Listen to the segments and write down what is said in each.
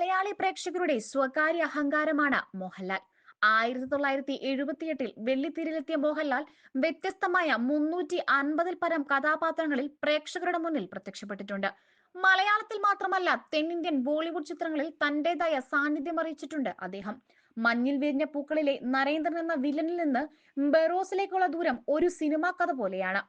മലയാളി പ്രേക്ഷകരുടെ സ്വകാര്യ അഹങ്കാരമാണ് മോഹൻലാൽ. ആയിരത്തി തൊള്ളായിരത്തി എഴുപത്തിയെട്ടിൽ വെള്ളിത്തിരിയിലെത്തിയ മോഹൻലാൽ വ്യത്യസ്തമായ മുന്നൂറ്റി അൻപതിൽ പരം കഥാപാത്രങ്ങളിൽ പ്രേക്ഷകരുടെ മുന്നിൽ പ്രത്യക്ഷപ്പെട്ടിട്ടുണ്ട്. മലയാളത്തിൽ മാത്രമല്ല തെന്നിന്ത്യൻ ബോളിവുഡ് ചിത്രങ്ങളിൽ തന്റേതായ സാന്നിധ്യം അറിയിച്ചിട്ടുണ്ട് അദ്ദേഹം. മഞ്ഞിൽ വിരിഞ്ഞ പൂക്കളിലെ നരേന്ദ്രൻ എന്ന വില്ലനിൽ നിന്ന് ബെറോസിലേക്കുള്ള ദൂരം ഒരു സിനിമാ കഥ പോലെയാണ്.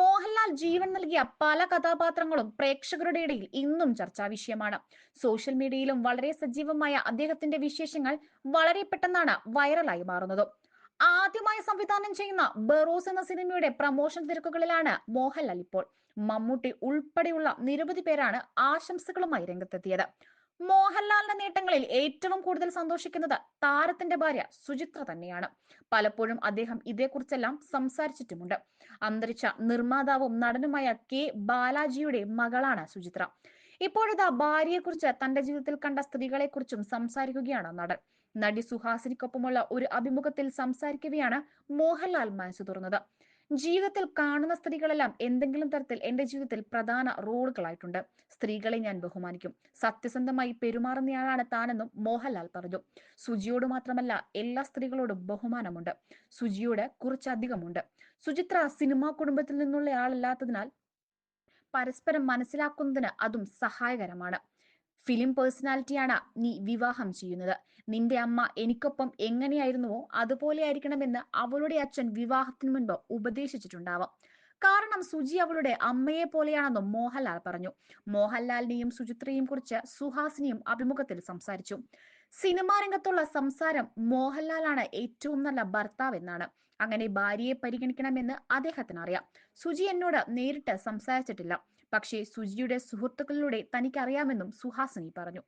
മോഹൻലാൽ ജീവൻ നൽകിയ പല കഥാപാത്രങ്ങളും പ്രേക്ഷകരുടെ ഇടയിൽ ഇന്നും ചർച്ചാ വിഷയമാണ്. സോഷ്യൽ മീഡിയയിലും വളരെ സജീവമായ അദ്ദേഹത്തിന്റെ വിശേഷങ്ങൾ വളരെ പെട്ടെന്നാണ് വൈറലായി മാറുന്നത്. ആദ്യമായി സംവിധാനം ചെയ്യുന്ന ബറോസ് എന്ന സിനിമയുടെ പ്രമോഷൻ തിരക്കുകളിലാണ് മോഹൻലാൽ ഇപ്പോൾ. മമ്മൂട്ടി ഉൾപ്പെടെയുള്ള നിരവധി പേരാണ് ആശംസകളുമായി രംഗത്തെത്തിയത്. മോഹൻലാലിന്റെ നേട്ടങ്ങളിൽ ഏറ്റവും കൂടുതൽ സന്തോഷിക്കുന്നത് താരത്തിന്റെ ഭാര്യ സുചിത്ര തന്നെയാണ്. പലപ്പോഴും അദ്ദേഹം ഇതേക്കുറിച്ചെല്ലാം സംസാരിച്ചിട്ടുമുണ്ട്. അന്തരിച്ച നിർമ്മാതാവും നടനുമായ കെ ബാലാജിയുടെ മകളാണ് സുചിത്ര. ഇപ്പോഴിതാ ഭാര്യയെക്കുറിച്ച് തന്റെ ജീവിതത്തിൽ കണ്ട സ്ത്രീകളെക്കുറിച്ചും സംസാരിക്കുകയാണ് നടൻ. നടി സുഹാസിനിക്കൊപ്പമുള്ള ഒരു അഭിമുഖത്തിൽ സംസാരിക്കവെയാണ് മോഹൻലാൽ മനസ്സ് തുറന്നത്. ജീവിതത്തിൽ കാണുന്ന സ്ത്രീകളെല്ലാം എന്തെങ്കിലും തരത്തിൽ എന്റെ ജീവിതത്തിൽ പ്രധാന റോളുകളായിട്ടുണ്ട്. സ്ത്രീകളെ ഞാൻ ബഹുമാനിക്കും. സത്യസന്ധമായി പെരുമാറുന്നയാളാണ് താനെന്നും മോഹൻലാൽ പറഞ്ഞു. സുജിയോട് മാത്രമല്ല എല്ലാ സ്ത്രീകളോടും ബഹുമാനമുണ്ട്. സുജിയോട് കുറച്ചധികമുണ്ട് സുചിത്ര സിനിമാ കുടുംബത്തിൽ നിന്നുള്ള ആളല്ലാത്തതിനാൽ പരസ്പരം മനസ്സിലാക്കുന്നതിന് അതും സഹായകരമാണ്. ഫിലിം പേഴ്സണാലിറ്റിയാണ് നീ വിവാഹം ചെയ്യുന്നത്. നിന്റെ അമ്മ എനിക്കൊപ്പം എങ്ങനെയായിരുന്നുവോ അതുപോലെ ആയിരിക്കണമെന്ന് അവളുടെ അച്ഛൻ വിവാഹത്തിന് മുൻപ് ഉപദേശിച്ചിട്ടുണ്ടാവാം. കാരണം സുജി അവളുടെ അമ്മയെ പോലെയാണെന്നും മോഹൻലാൽ പറഞ്ഞു. മോഹൻലാലിനെയും സുചിത്രയെയും കുറിച്ച് സുഹാസിനിയും അഭിമുഖത്തിൽ സംസാരിച്ചു. സിനിമാ രംഗത്തുള്ള സംസാരം മോഹൻലാലാണ് ഏറ്റവും നല്ല ഭർത്താവ് എന്നാണ്. അങ്ങനെ ഭാര്യയെ പരിഗണിക്കണമെന്ന് അദ്ദേഹത്തിന് അറിയാം സുജി എന്നോട് നേരിട്ട് സംസാരിച്ചിട്ടില്ല. പക്ഷേ സുജിയുടെ സുഹൃത്തുക്കളിലൂടെ തനിക്കറിയാമെന്നും സുഹാസിനി പറഞ്ഞു.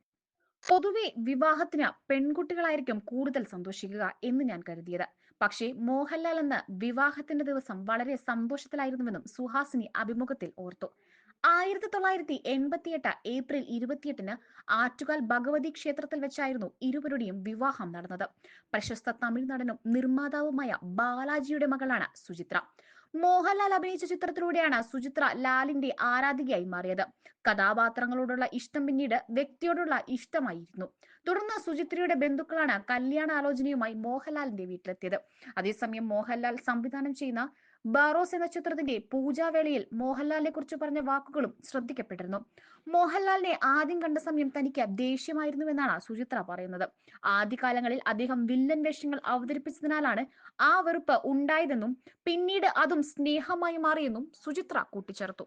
പൊതുവെ വിവാഹത്തിന് പെൺകുട്ടികളായിരിക്കും കൂടുതൽ സന്തോഷിക്കുക എന്ന് ഞാൻ കരുതിയത്. പക്ഷേ മോഹൻലാൽ എന്ന വിവാഹത്തിന്റെ ദിവസം വളരെ സന്തോഷത്തിലായിരുന്നുവെന്നും സുഹാസിനി അഭിമുഖത്തിൽ ഓർത്തു. ആയിരത്തി തൊള്ളായിരത്തി എൺപത്തിയെട്ട് ഏപ്രിൽ ഇരുപത്തിയെട്ടിന് ആറ്റുകാൽ ഭഗവതി ക്ഷേത്രത്തിൽ വെച്ചായിരുന്നു ഇരുവരുടെയും വിവാഹം നടന്നത്. പ്രശസ്ത തമിഴ് നടനും നിർമ്മാതാവുമായ ബാലാജിയുടെ മകളാണ് സുചിത്ര. മോഹൻലാൽ അഭിനയിച്ച ചിത്രത്തിലൂടെയാണ് സുചിത്ര ലാലിന്റെ ആരാധികയായി മാറിയത്. കഥാപാത്രങ്ങളോടുള്ള ഇഷ്ടം പിന്നീട് വ്യക്തിയോടുള്ള ഇഷ്ടമായിരുന്നു. തുടർന്ന് സുചിത്രയുടെ ബന്ധുക്കളാണ് കല്യാണ ആലോചനയുമായി മോഹൻലാലിന്റെ വീട്ടിലെത്തിയത്. അതേസമയം മോഹൻലാൽ സംവിധാനം ചെയ്യുന്ന ബാറോസ് എന്ന ചിത്രത്തിന്റെ പൂജാവേളയിൽ മോഹൻലാലിനെ കുറിച്ച് പറഞ്ഞ വാക്കുകളും ശ്രദ്ധിക്കപ്പെട്ടിരുന്നു. മോഹൻലാലിനെ ആദ്യം കണ്ട സമയം തനിക്ക് ദേഷ്യമായിരുന്നുവെന്നാണ് സുചിത്ര പറയുന്നത്. ആദ്യകാലങ്ങളിൽ അദ്ദേഹം വില്ലൻ വേഷങ്ങൾ അവതരിപ്പിച്ചതിനാലാണ് ആ വെറുപ്പ് ഉണ്ടായതെന്നും പിന്നീട് അതും സ്നേഹമായി മാറിയെന്നും സുചിത്ര കൂട്ടിച്ചേർത്തു.